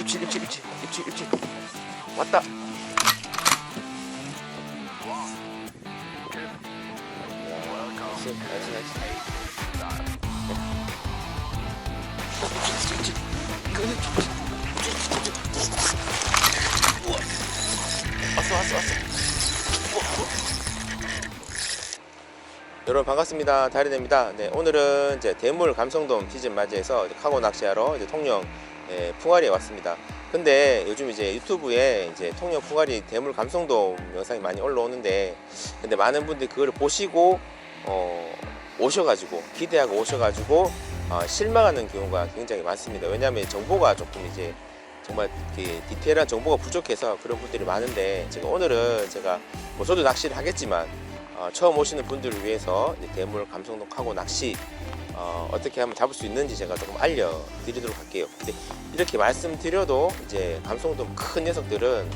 입질 입질 입질 입질 입질. 왔다. 왔어 왔어 왔어 여러분 반갑습니다. 다리입니다. 네, 오늘은 이제 대물 감성돔 시즌 맞이해서 카고 낚시하러 통영 예, 풍아리에 왔습니다. 근데 요즘 이제 유튜브에 이제 통영 풍아리 대물 감성돔 영상이 많이 올라오는데 근데 많은 분들이 그걸 보시고 어, 오셔가지고 기대하고 오셔가지고 어, 실망하는 경우가 굉장히 많습니다. 왜냐하면 정보가 조금 이제 정말 그 디테일한 정보가 부족해서 그런 분들이 많은데 제가 오늘은 제가 뭐 저도 낚시를 하겠지만 어, 처음 오시는 분들을 위해서 대물 감성돔 하고 낚시 어, 어떻게 하면 잡을 수 있는지 제가 조금 알려드리도록 할게요. 근데 이렇게 말씀드려도 이제 감성돔 큰 녀석들은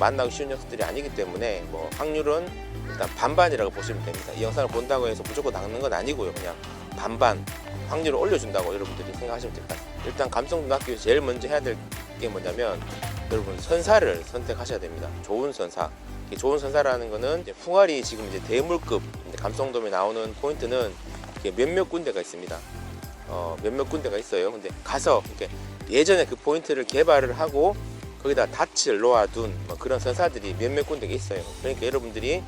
만나기 쉬운 녀석들이 아니기 때문에 뭐 확률은 일단 반반이라고 보시면 됩니다. 이 영상을 본다고 해서 무조건 낚는 건 아니고요. 그냥 반반 확률을 올려준다고 여러분들이 생각하시면 될 것 같아요. 일단 감성돔 낚기 위해서 제일 먼저 해야 될 게 뭐냐면 여러분 선사를 선택하셔야 됩니다. 좋은 선사. 이 좋은 선사라는 거는 풍알이 지금 이제 대물급 감성돔에 나오는 포인트는 이게 몇몇 군데가 있습니다. 어, 몇몇 군데가 있어요. 근데 가서 이렇게 예전에 그 포인트를 개발을 하고 거기다 닻을 놓아둔 뭐 그런 선사들이 몇몇 군데가 있어요. 그러니까 여러분들이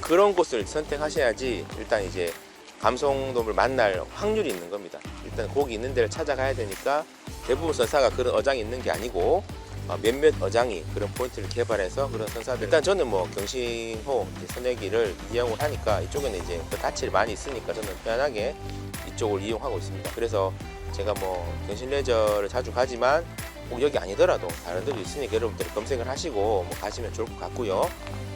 그런 곳을 선택하셔야지 일단 이제 감성돔을 만날 확률이 있는 겁니다. 일단 거기 있는 데를 찾아가야 되니까 대부분 선사가 그런 어장이 있는 게 아니고 어, 몇몇 어장이 그런 포인트를 개발해서 그런 선사들 일단 저는 뭐 경신호 선내기를 이용을 하니까 이쪽에는 이제 그 닻을 많이 있으니까 저는 편하게 이쪽을 이용하고 있습니다. 그래서 제가 뭐 경신 레저를 자주 가지만 꼭 여기 아니더라도 다른 데도 있으니까 여러분들이 검색을 하시고 뭐 가시면 좋을 것 같고요.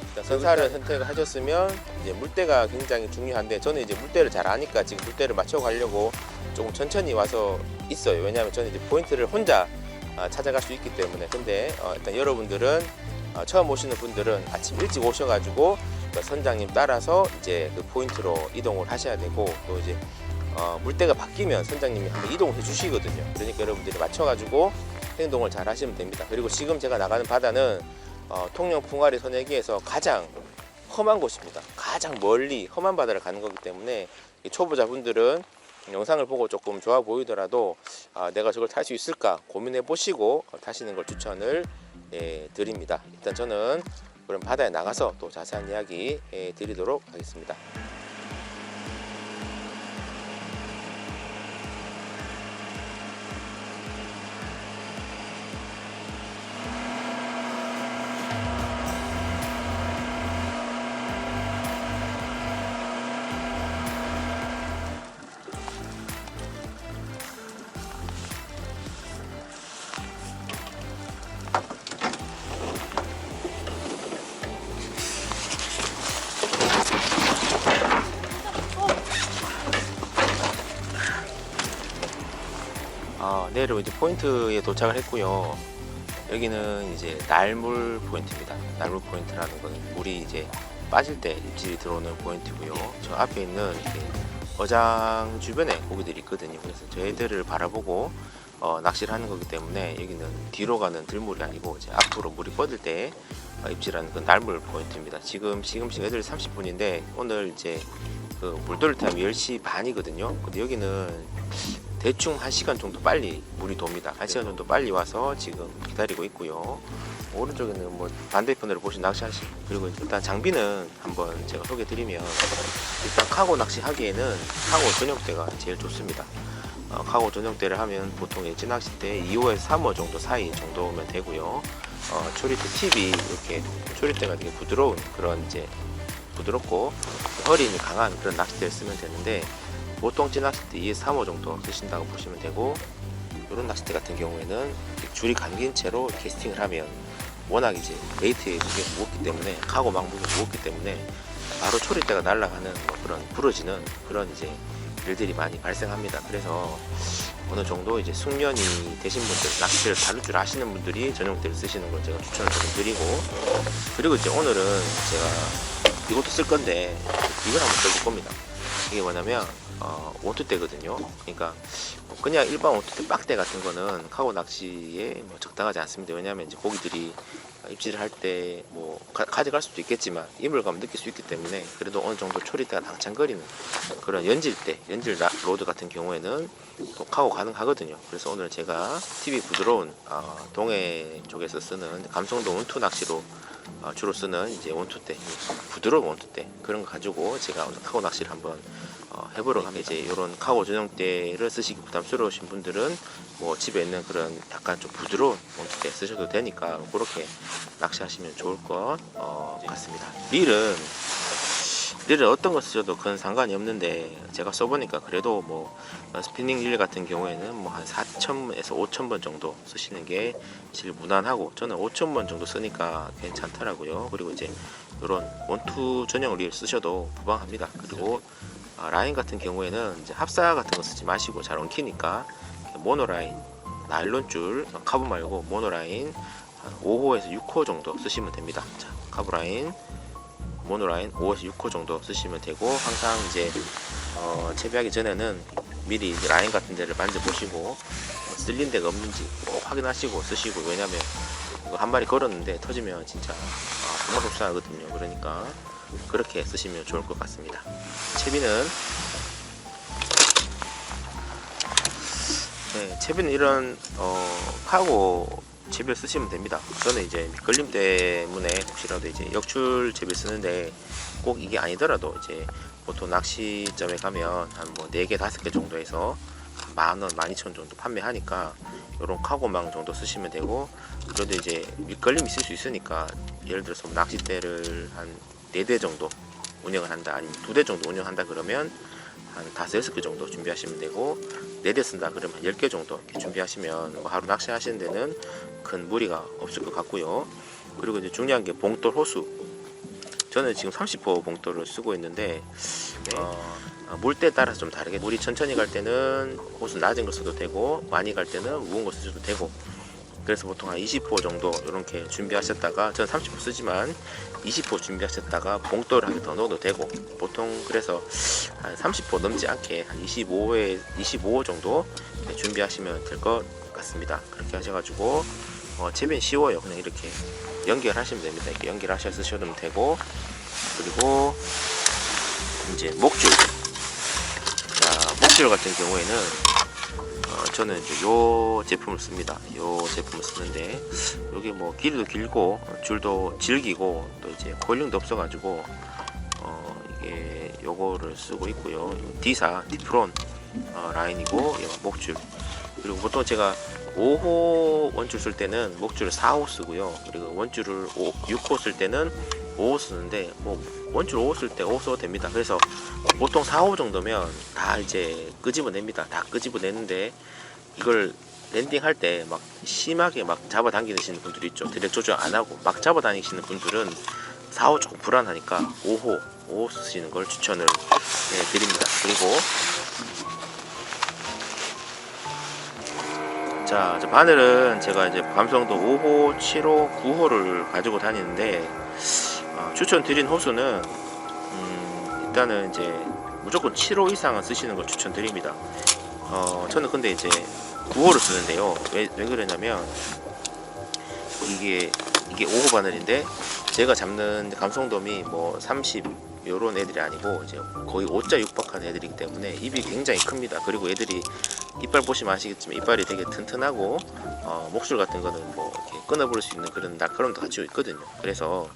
일단 선사를 선택을 하셨으면 이제 물때가 굉장히 중요한데 저는 이제 물때를 잘 아니까 지금 물때를 맞춰 가려고 조금 천천히 와서 있어요. 왜냐하면 저는 이제 포인트를 혼자 아, 찾아갈 수 있기 때문에 근데 어, 일단 여러분들은 어, 처음 오시는 분들은 아침 일찍 오셔가지고 그 선장님 따라서 이제 그 포인트로 이동을 하셔야 되고 또 이제 어, 물때가 바뀌면 선장님이 한번 이동을 해주시거든요. 그러니까 여러분들이 맞춰가지고 행동을 잘 하시면 됩니다. 그리고 지금 제가 나가는 바다는 어, 통영 풍아리 선내기에서 가장 험한 곳입니다. 가장 멀리 험한 바다를 가는 거기 때문에 이 초보자분들은 영상을 보고 조금 좋아 보이더라도 아, 내가 저걸 탈 수 있을까 고민해 보시고 어, 타시는 걸 추천을 예, 드립니다. 일단 저는 그럼 바다에 나가서 또 자세한 이야기 예, 드리도록 하겠습니다. 여러분 이제 포인트에 도착을 했고요. 여기는 이제 날물 포인트입니다. 날물 포인트라는 거는 물이 이제 빠질 때 입질이 들어오는 포인트고요. 저 앞에 있는 어장 주변에 고기들이 있거든요. 그래서 저희들을 바라보고 어, 낚시를 하는 거기 때문에 여기는 뒤로 가는 들물이 아니고 이제 앞으로 물이 뻗을 때 어, 입질하는 그 날물 포인트입니다. 지금 지금 시간 8시 30분인데 오늘 이제 그 물돌 타임이 10시 반이거든요. 근데 여기는 대충 1시간 정도 빨리 물이 돕니다. 1시간 정도 빨리 와서 지금 기다리고 있고요. 오른쪽에는 뭐 반대편으로 보시면 낚시하시 그리고 일단 장비는 한번 제가 소개해 드리면 일단 카고 낚시 하기에는 카고 전용대가 제일 좋습니다. 어, 카고 전용대를 하면 보통 엣지 낚시 때 2호에서 3호 정도 사이 정도면 되고요. 어, 초리대 팁이 이렇게 초리대가 되게 부드러운 그런 이제 부드럽고 어림이 강한 그런 낚싯대를 쓰면 되는데 보통 찐 낚싯대 2에서 3호 정도 쓰신다고 보시면 되고 이런 낚싯대 같은 경우에는 줄이 감긴 채로 캐스팅을 하면 워낙 이제 웨이트에 무게가 무겁기 때문에 카고 막 무게가 무겁기 때문에 바로 초리대가 날아가는 뭐 그런 부러지는 그런 이제 일들이 많이 발생합니다. 그래서 어느 정도 이제 숙련이 되신 분들, 낚시를 다룰 줄 아시는 분들이 전용대를 쓰시는 걸 제가 추천을 좀 드리고 그리고 이제 오늘은 제가 이것도 쓸 건데 이걸 한번 써볼 겁니다. 이게 뭐냐면 어, 원투대거든요. 그러니까 뭐 그냥 일반 원투대 빡대 같은 거는 카고 낚시에 뭐 적당하지 않습니다. 왜냐하면 이제 고기들이 입질을 할 때 뭐 가져갈 수도 있겠지만 이물감을 느낄 수 있기 때문에 그래도 어느 정도 초리대가 낭창거리는 그런 연질대, 연질 라- 로드 같은 경우에는 또 카고 가능하거든요. 그래서 오늘 제가 TV 부드러운 어, 동해 쪽에서 쓰는 감성도 원투 낚시로 어, 주로 쓰는 이제 원투대 부드러운 원투대 그런 거 가지고 제가 오늘 카고 낚시를 한번 어, 해보러 갑니다. 이제 이런 카고 전용대를 쓰시기 부담스러우신 분들은 뭐 집에 있는 그런 약간 좀 부드러운 원투대 쓰셔도 되니까 그렇게 낚시하시면 좋을 것 어, 같습니다. 릴은 릴을 어떤 거 쓰셔도 그건 상관이 없는데 제가 써보니까 그래도 뭐 어, 스피닝 릴 같은 경우에는 뭐 한 4,000에서 5,000번 정도 쓰시는 게 제일 무난하고 저는 5,000번 정도 쓰니까 괜찮더라고요. 그리고 이제 이런 원투 전용 릴 쓰셔도 무방합니다. 그리고 아, 라인 같은 경우에는 이제 합사 같은 거 쓰지 마시고 잘 엉키니까 모노라인 나일론 줄 카브 말고 모노라인 한 5호에서 6호 정도 쓰시면 됩니다. 자, 카브 라인 모노라인 5에서 6호 정도 쓰시면 되고 항상 이제 어, 채비하기 전에는 미리 라인 같은 데를 만져보시고 뭐 쓸린 데가 없는지 꼭 확인하시고 쓰시고 왜냐면 한 마리 걸었는데 터지면 진짜 아, 정말 속상하거든요. 그러니까 그렇게 쓰시면 좋을 것 같습니다. 채비는 네, 채비는 이런 어, 카고 채비를 쓰시면 됩니다. 저는 이제 미끌림 때문에 혹시라도 이제 역출 채비 쓰는데 꼭 이게 아니더라도 이제 보통 낚시점에 가면 한 뭐 4개, 5개 정도에서 만원, 만이천 정도 판매하니까 이런 카고망 정도 쓰시면 되고 그래도 이제 밑걸림 있을 수 있으니까 예를 들어서 뭐 낚싯대를 한 4대 정도 운영을 한다 아니면 2대 정도 운영한다 그러면 한 5, 6개 정도 준비하시면 되고 4대 쓴다. 그러면 10개 정도 이렇게 준비하시면 뭐 하루 낚시하시는 데는 큰 무리가 없을 것 같고요. 그리고 이제 중요한 게 봉돌 호수. 저는 지금 30호 봉돌을 쓰고 있는데 어, 어, 물때 따라서 좀 다르게. 물이 천천히 갈 때는 호수 낮은 거 써도 되고 많이 갈 때는 무거운 거 쓰셔도 되고 그래서 보통 한 20호 정도 이렇게 준비하셨다가 저는 30호 쓰지만 20호 준비하셨다가 한개 더 넣어도 되고 보통 그래서 한 30호 넘지 않게 한 25회 25호 정도 네, 준비하시면 될 것 같습니다. 그렇게 하셔가지고 어, 채비는 쉬워요. 그냥 이렇게 연결하시면 됩니다. 이렇게 연결하셔서 쓰셔도 되고 그리고 이제 목줄. 자 목줄 같은 경우에는 어, 저는 이제 요 제품을 씁니다. 요 제품을 쓰는데 여기 뭐 길이도 길고 어, 줄도 질기고 또 이제 볼륨도 없어가지고 어, 이게 요거를 쓰고 있고요. 요 D사 디프론 어, 라인이고 요 목줄 그리고 보통 제가 5호 원줄 쓸 때는 목줄을 4호 쓰고요. 그리고 원줄을 5, 6호 쓸 때는 5호 쓰는데 뭐 원줄 5호 쓸 때 5호 써도 됩니다. 그래서 보통 4호 정도면 다 이제 끄집어냅니다. 다 끄집어내는데 이걸 랜딩 할 때 막 심하게 막 잡아당기시는 분들이 있죠. 드랙 조절 안 하고 막 잡아다니시는 분들은 4호 조금 불안하니까 5호, 5호 쓰시는 걸 추천을 예, 드립니다. 그리고 자, 저 바늘은 제가 이제 감성도 5호, 7호, 9호를 가지고 다니는데 어, 추천드린 호수는 음, 일단은 이제 무조건 7호 이상은 쓰시는 걸 추천드립니다. 어, 저는 근데 이제 9호를 쓰는데요. 왜, 왜 그러냐면 이게 이게 5호 바늘인데 제가 잡는 감성돔이 뭐 30 요런 애들이 아니고 이제 거의 5자 육박한 애들이기 때문에 입이 굉장히 큽니다. 그리고 애들이 이빨 보시면 아시겠지만 이빨이 되게 튼튼하고 어, 목줄 같은 거는 뭐 이렇게 끊어버릴 수 있는 그런 날카로움도 가지고 있거든요. 그래서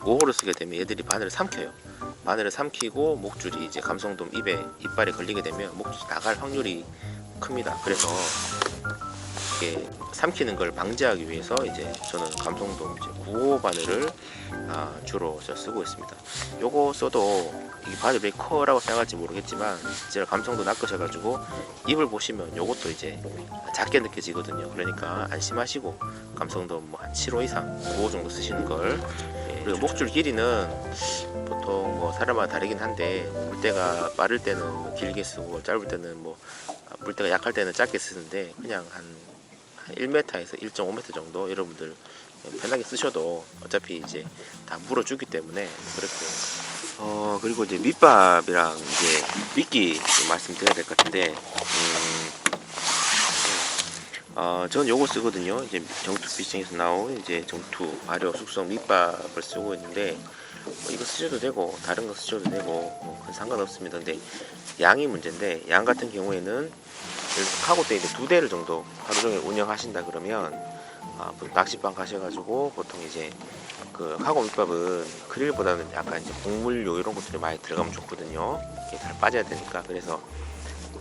5호를 쓰게 되면 얘들이 바늘을 삼켜요. 바늘을 삼키고 목줄이 이제 감성돔 입에 이빨에 걸리게 되면 목줄이 나갈 확률이 큽니다. 그래서 이게 삼키는 걸 방지하기 위해서 이제 저는 감성돔 이제 9호 바늘을 아, 주로 저 쓰고 있습니다. 요거 써도 이 바늘이 왜 커라고 생각할지 모르겠지만 제가 감성도 낚으셔가지고 입을 보시면 요것도 이제 작게 느껴지거든요. 그러니까 안심하시고 감성도 뭐 한 7호 이상 9호 정도 쓰시는 걸 예, 그리고 목줄 길이는 보통 뭐 사람마다 다르긴 한데 물때가 빠를 때는 뭐 길게 쓰고 짧을 때는 뭐 아, 물때가 약할 때는 짧게 쓰는데 그냥 한, 한 1m에서 1.5m 정도 여러분들 편하게 쓰셔도 어차피 이제 다 물어주기 때문에 그렇게 어 그리고 이제 밑밥이랑 이제 미끼 좀 말씀드려야 될 것 같은데 음, 어, 전 요거 쓰거든요. 이제 정투 피싱에서 나온 이제 정투 발효 숙성 밑밥을 쓰고 있는데 뭐 이거 쓰셔도 되고 다른 거 쓰셔도 되고 뭐 상관없습니다. 근데 양이 문제인데 양 같은 경우에는 예를 들어서 카고 때 이제 두 대를 정도 하루 종일 운영하신다 그러면 아, 낚시방 가셔가지고 보통 이제 그 카고 밑밥은 그릴보다는 약간 이제 곡물류 이런 것들이 많이 들어가면 좋거든요. 이게 잘 빠져야 되니까 그래서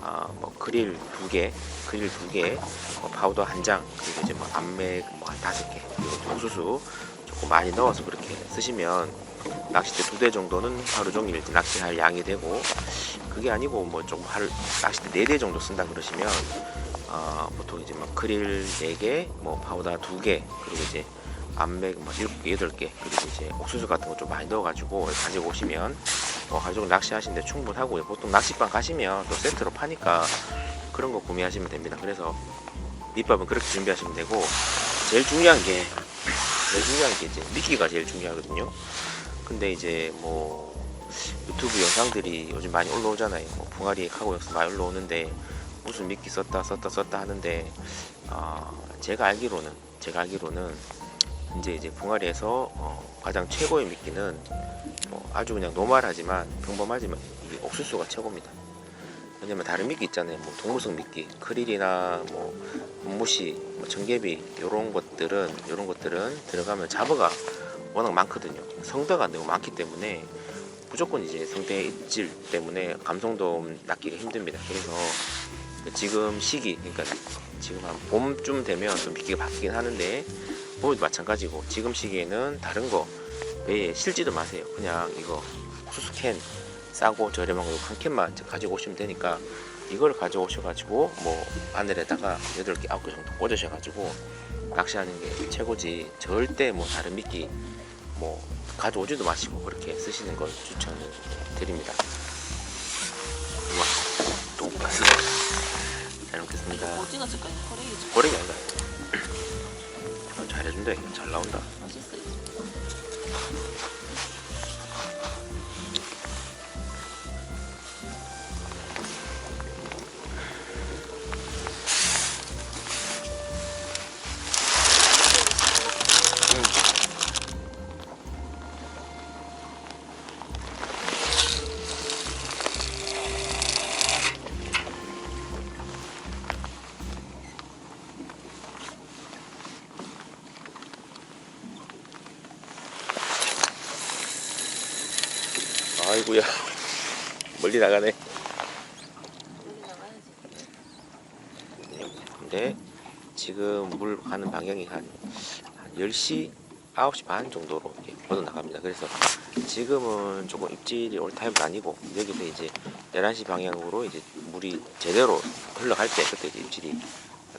아, 뭐 그릴 두 개, 그릴 두 개, 뭐 파우더 한 장, 그리고 이제 뭐 암맥 뭐한 다섯 개, 그리고 옥수수 조금 많이 넣어서 그렇게 쓰시면 낚싯대 두 대 정도는 하루 종일 낚시할 양이 되고 그게 아니고 뭐 조금 하루 낚싯대 네대 정도 쓴다 그러시면 어, 보통 이제 막 그릴 네 개, 뭐 파우더 두 개, 그리고 이제 암맥 뭐 일곱 개, 여덟 개, 그리고 이제 옥수수 같은 거 좀 많이 넣어가지고 가지고 오시면 어, 하루 종일 낚시하시는데 충분하고요. 보통 낚시방 가시면 또 세트로 파니까 그런 거 구매하시면 됩니다. 그래서 밑밥은 그렇게 준비하시면 되고 제일 중요한 게 제일 중요한 게 이제 미끼가 제일 중요하거든요. 근데 이제 뭐 유튜브 영상들이 요즘 많이 올라오잖아요. 뭐 붕아리 카고 영상 많이 올라오는데 무슨 미끼 썼다 썼다 썼다 하는데 아 제가 알기로는 제가 알기로는 이제 이제 붕아리에서 어, 가장 최고의 미끼는 뭐 아주 그냥 노멀하지만 평범하지만 이게 옥수수가 최고입니다. 왜냐면 다른 미끼 있잖아요. 뭐 동물성 미끼, 크릴이나 뭐 문무시, 뭐 청개비 이런 것들은 이런 것들은 들어가면 잡어가 워낙 많거든요. 성대가 안 되고 많기 때문에 무조건 이제 성대 입질 때문에 감성돔 낚기가 힘듭니다. 그래서 지금 시기, 그러니까 지금 한 봄쯤 되면 좀 미끼가 바뀌긴 하는데 봄도 마찬가지고 지금 시기에는 다른 거 배에 실지도 마세요. 그냥 이거 옥수수 캔 싸고 저렴한 거 한 캔만 가지고 오시면 되니까 이걸 가져오셔가지고 뭐 하늘에다가 8개, 9개 정도 꽂으셔가지고 낚시하는 게 최고지 절대 뭐 다른 미끼 뭐 가져오지도 마시고 그렇게 쓰시는 걸 추천을 드립니다. 우와 또 봤어. 잘 먹겠습니다. 오징어 버리기 아니다. 이거. 잘 나온다. 맛있어요. 멀리 나가네. 근데 지금 물 가는 방향이 한, 한 10시, 9시 반 정도로 뻗어 나갑니다. 그래서 지금은 조금 입질이 올 타임은 아니고 여기서 이제 11시 방향으로 이제 물이 제대로 흘러갈 때 그때 이제 입질이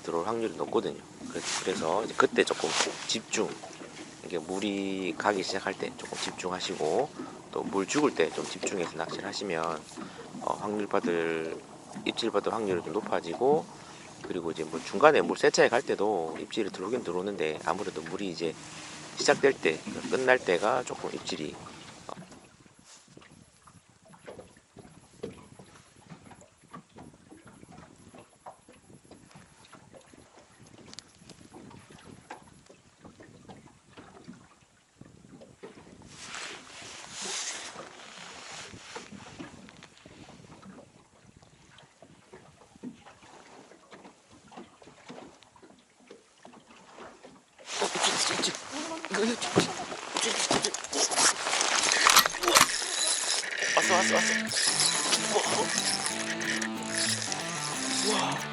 들어올 확률이 높거든요. 그래- 그래서 이제 그때 조금 집중 이게 물이 가기 시작할 때 조금 집중하시고 또 물 죽을 때 좀 집중해서 낚시를 하시면 어, 확률 받을 입질 받을 확률이 좀 높아지고 그리고 이제 뭐 중간에 물 세차에 갈 때도 입질이 들어오긴 들어오는데 아무래도 물이 이제 시작될 때 끝날 때가 조금 입질이 어, 어, 입질 있어, 입질. 이거 입질, 입질, 입질, 입질, 입질. 우와. 왔어, 왔어, 왔어. 우와, 어.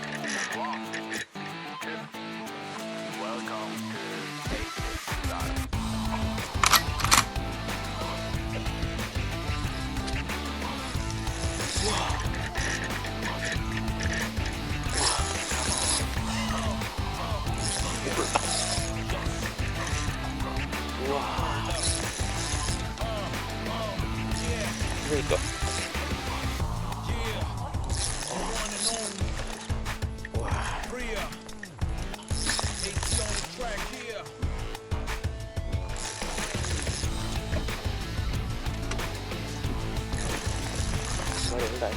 말이 온다.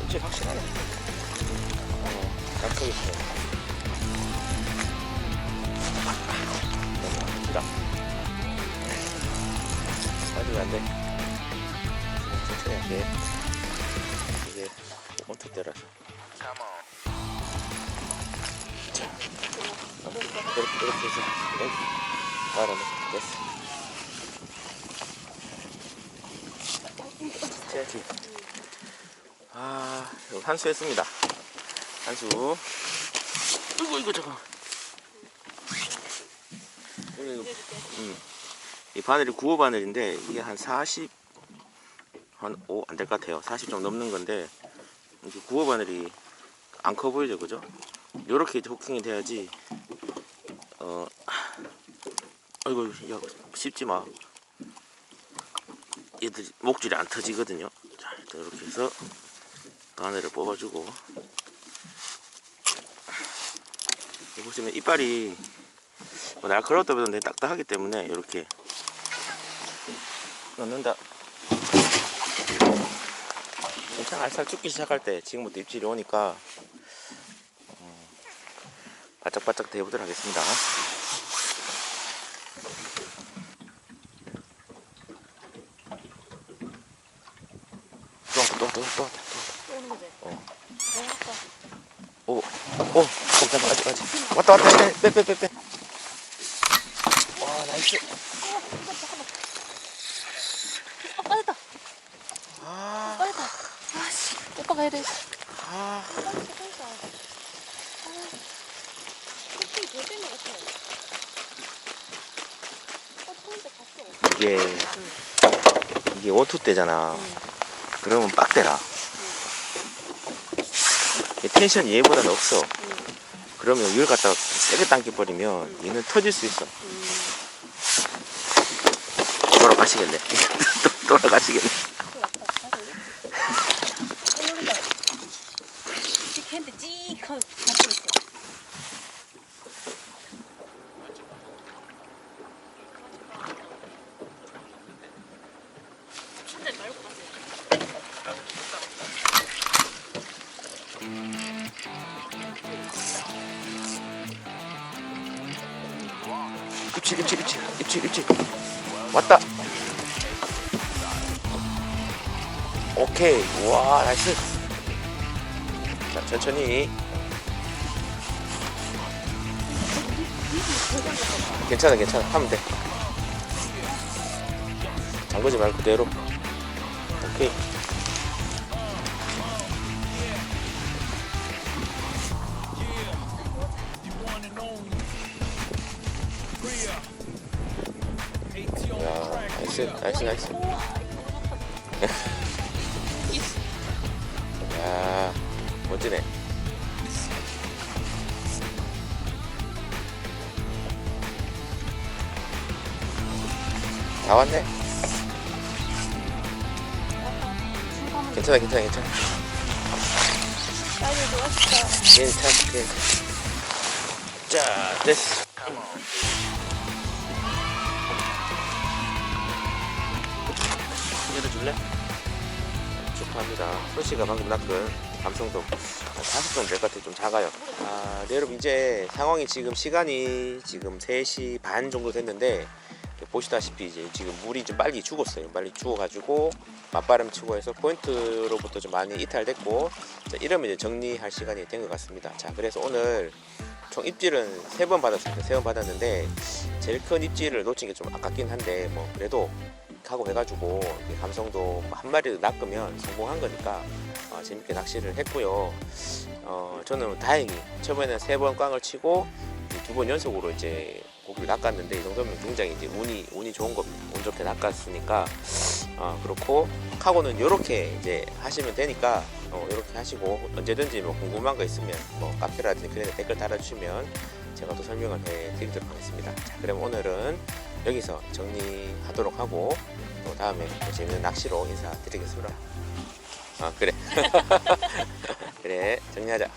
그치, 확실하네. 어, 약속이 있어. 너무 아프다. 빠지면 안 돼. 천천히 할게. 이게 원투 때라서. 자, 이렇게, 이렇게 해서, 네. 알아내. 됐어. 제키. 아, 이거 한수 했습니다. 한수. 이거, 이거, 잠깐. 이거, 음. 이 바늘이 9호 바늘인데, 이게 한 40, 한 5, 안 될 것 같아요. 40 좀 넘는 건데, 이게 9호 바늘이 안 커 보이죠, 그죠? 요렇게 호킹이 돼야지, 어, 아이고, 야, 씹지 마. 얘들이 목줄이 안 터지거든요. 자, 이렇게 해서 바늘을 뽑아주고 보시면 이빨이 뭐 날카로웠다 보다 딱딱하기 때문에 이렇게 넣는다. 괜찮아, 알살 죽기 시작할 때 지금부터 입질이 오니까 음, 바짝바짝 대보도록 하겠습니다. 또, 또, 또, 또, 또. 또 오는 거지? 어. 너무 아까 오, 오, 잠깐만, 아직, 아직. 왔다, 왔다, 빼, 빼, 빼, 빼. 와, 나이스. 아 빠졌다 아, 빠졌다 아 씨 오빠가 해야 돼 아. 아것 같아 어 처음에 갔어 이게, 이게 원투 때잖아. 그러면 빡대라. 이 텐션이 얘보다 는 없어. 그러면 이걸 갖다가 세게 당겨버리면 얘는 터질 수 있어. 돌아가시겠네. 또 돌아가시겠네. 입질, 입질, 입질, 입질, 입질. 왔다. 오케이. 와, 나이스. 자, 천천히. 괜찮아, 괜찮아. 하면 돼. 잠그지 말고 그대로. 오케이. 나이스, 나이스. 야, 멋지네. 다 왔네. 괜찮아, 괜찮아, 괜찮아. 괜찮아, 괜찮아. 자, 됐어. 열어줄래? 축하합니다. 소시가 방금 낚은 감성돔 한 다섯 점될것 같아요. 좀 작아요. 아, 네, 여러분 이제 상황이 지금 시간이 지금 3시 반 정도 됐는데 보시다시피 이제 지금 물이 좀 빨리 죽었어요. 빨리 죽어가지고 맞바람 치고 해서 포인트로부터 좀 많이 이탈됐고 자, 이러면 이제 정리할 시간이 된 것 같습니다. 자, 그래서 오늘 총 입질은 세 번 받았습니다. 세 번 받았는데 제일 큰 입질을 놓친 게 좀 아깝긴 한데 뭐 그래도 하고 해가지고 감성도 한 마리 낚으면 성공한 거니까 어, 재밌게 낚시를 했고요. 어, 저는 다행히 처음에는 세 번 꽝을 치고 두 번 연속으로 이제 고기를 낚았는데 이 정도면 굉장히 이제 운이 운이 좋은 겁니다. 운 좋게 낚았으니까 어, 그렇고 카고는 이렇게 이제 하시면 되니까 어, 이렇게 하시고 언제든지 뭐 궁금한 거 있으면 뭐 카페라든지 그런 데 댓글 달아주시면 제가 또 설명을 해드리도록 하겠습니다. 자, 그럼 오늘은 여기서 정리하도록 하고 또 다음에 또 재밌는 낚시로 인사드리겠습니다. 아 그래 그래 정리하자.